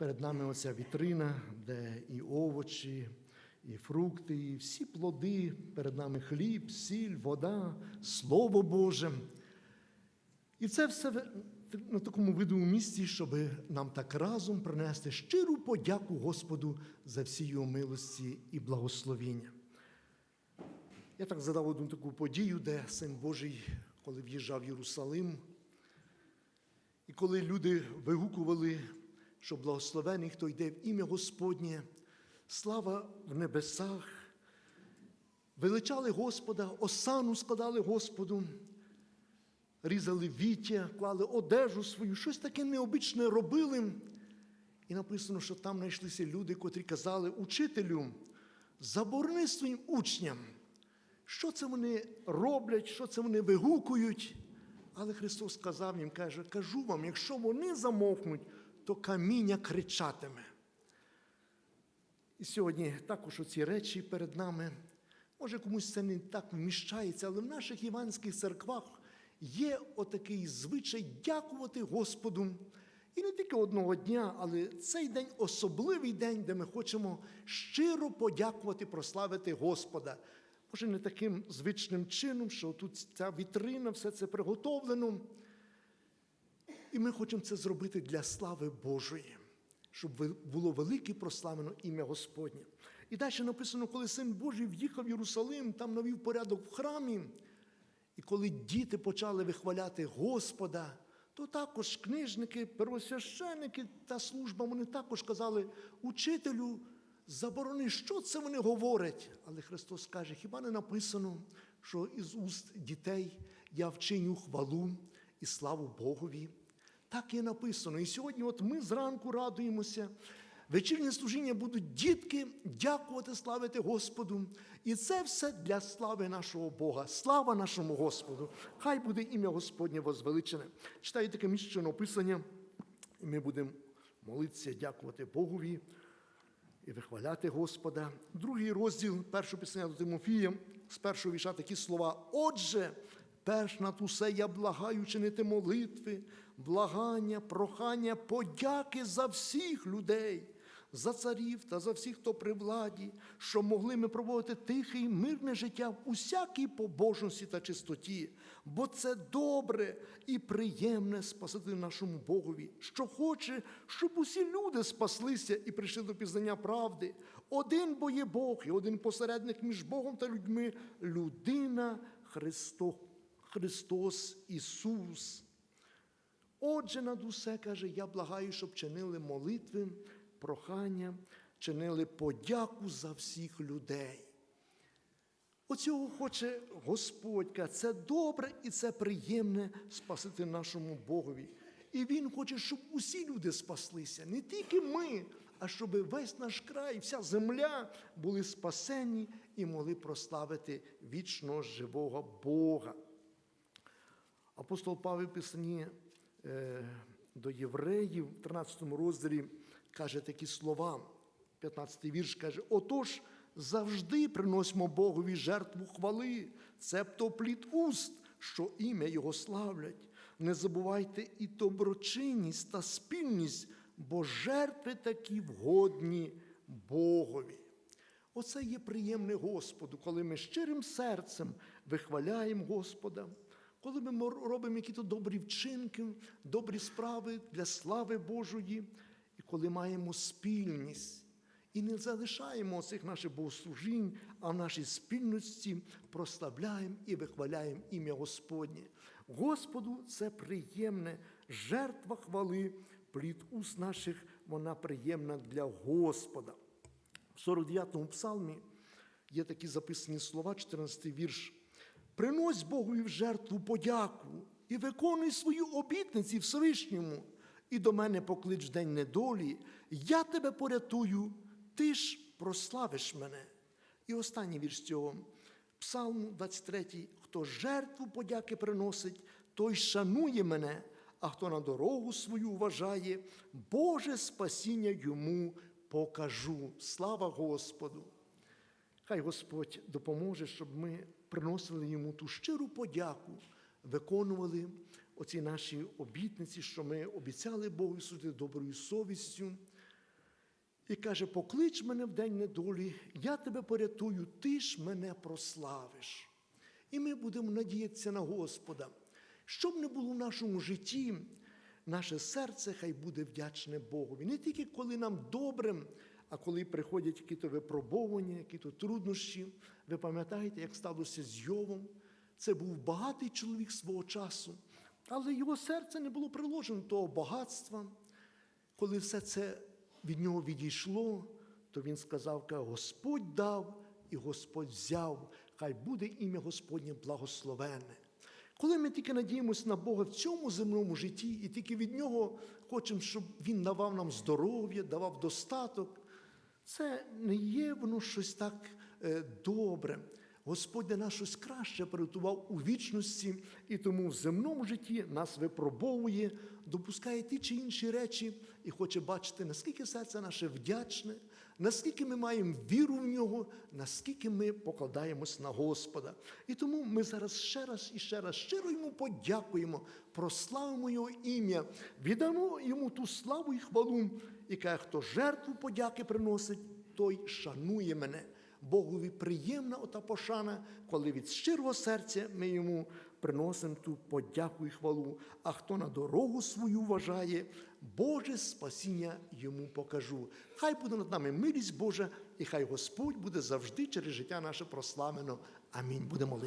Перед нами оця вітрина, де і овочі, і фрукти, і всі плоди. Перед нами хліб, сіль, вода, Слово Боже. І це все на такому видовому місці, щоб нам так разом принести щиру подяку Господу за всі його милості і благословіння. Я так згадав одну таку подію, де Син Божий, коли в'їжджав в Єрусалим, і коли люди вигукували, що благословений, хто йде в ім'я Господнє, слава в небесах, величали Господа, осану складали Господу, різали віття, клали одежу свою, щось таке необичне робили. І написано, що там знайшлися люди, котрі казали учителю, заборони своїм учням, що це вони роблять, що це вони вигукують. Але Христос сказав їм, каже, кажу вам, якщо вони замовкнуть, то каміння кричатиме. І сьогодні також оці речі перед нами. Може, комусь це не так вміщається, але в наших іванських церквах є отакий звичай дякувати Господу. І не тільки одного дня, але цей день особливий день, де ми хочемо щиро подякувати, прославити Господа. Може, не таким звичним чином, що тут ця вітрина, все це приготовлено. І ми хочемо це зробити для слави Божої, щоб було велике прославлено ім'я Господнє. І далі написано, коли син Божий в'їхав в Єрусалим, там навів порядок в храмі. І коли діти почали вихваляти Господа, то також книжники, первосвященники та служба, вони також казали, учителю, заборони, що це вони говорять. Але Христос каже, хіба не написано, що із уст дітей я вчиню хвалу і славу Богові? Так є написано. І сьогодні, от ми зранку радуємося. Вечірнє служіння будуть дітки дякувати, славити Господу. І це все для слави нашого Бога. Слава нашому Господу. Хай буде ім'я Господнє возвеличене. Читаю таке міщене описання, і ми будемо молитися, дякувати Богові і вихваляти Господа. Другий розділ першого писання до Тимофія, з першого віша такі слова. Отже, перш над усе я благаю чинити молитви, благання, прохання, подяки за всіх людей, за царів та за всіх, хто при владі, що могли ми проводити тихе і мирне життя в усякій побожності та чистоті, бо це добре і приємне спасити нашому Богові, що хоче, щоб усі люди спаслися і прийшли до пізнання правди. Один бо є Бог, і один посередник між Богом та людьми людина Христо, Христос Ісус. Отже, над усе каже, я благаю, щоб чинили молитви, прохання, чинили подяку за всіх людей. Оцього хоче Господь, це добре і це приємне спасити нашому Богові. І Він хоче, щоб усі люди спаслися, не тільки ми, а щоб весь наш край, вся земля були спасені і могли прославити вічного живого Бога. Апостол Павел в Писанні е, до євреїв в 13 розділі каже такі слова, 15 вірш каже: Отож, завжди приносимо Богові жертву хвали, цебто плід уст, що ім'я Його славлять. Не забувайте і доброчинність та спільність, бо жертви такі вгодні Богові. Оце є приємне Господу, коли ми щирим серцем вихваляємо Господа, коли ми робимо якісь добрі вчинки, добрі справи для слави Божої, і коли маємо спільність. І не залишаємо цих наших богослужінь, а в нашій спільності прославляємо і вихваляємо ім'я Господнє. Господу це приємне, жертва хвали, плід уст наших, вона приємна для Господа. В 49-му псалмі є такі записані слова, 14-й вірш. Принось Богові в жертву подяку і виконуй свою обітниці Всевишньому, і до мене поклич день недолі, я тебе порятую, ти ж прославиш мене. І останній вірш цього Псалму 23, хто жертву подяки приносить, той шанує мене, а хто на дорогу свою вважає, Боже спасіння йому покажу. Слава Господу! Хай Господь допоможе, щоб ми приносили йому ту щиру подяку, виконували оці наші обітниці, що ми обіцяли Богу служити доброю совістю, і каже: поклич мене в день недолі, я тебе порятую, ти ж мене прославиш. І ми будемо надіятися на Господа. Щоб не було в нашому житті, наше серце хай буде вдячне Богові. Не тільки коли нам добре, а коли приходять якісь випробування, якісь труднощі. Ви пам'ятаєте, як сталося з Йовом? Це був багатий чоловік свого часу, але його серце не було приложено до того багатства. Коли все це від нього відійшло, то він сказав, Господь дав і Господь взяв, хай буде ім'я Господнє благословенне. Коли ми тільки надіємося на Бога в цьому земному житті, і тільки від Нього хочемо, щоб Він давав нам здоров'я, давав достаток, це не є воно щось так е, добре. Господь для нас щось краще приготував у вічності, і тому в земному житті нас випробовує, допускає ті чи інші речі і хоче бачити, наскільки серце наше вдячне, наскільки ми маємо віру в нього, наскільки ми покладаємось на Господа. І тому ми зараз ще раз і ще раз щиро йому подякуємо, прославимо Його ім'я, віддамо йому ту славу і хвалу, і хто жертву подяки приносить, той шанує мене. Богові приємна ота пошана, коли від щирого серця ми йому приносимо ту подяку і хвалу. А хто на дорогу свою вважає, Боже спасіння йому покажу. Хай буде над нами милість Божа, і хай Господь буде завжди через життя наше прославлено. Амінь. Будемо.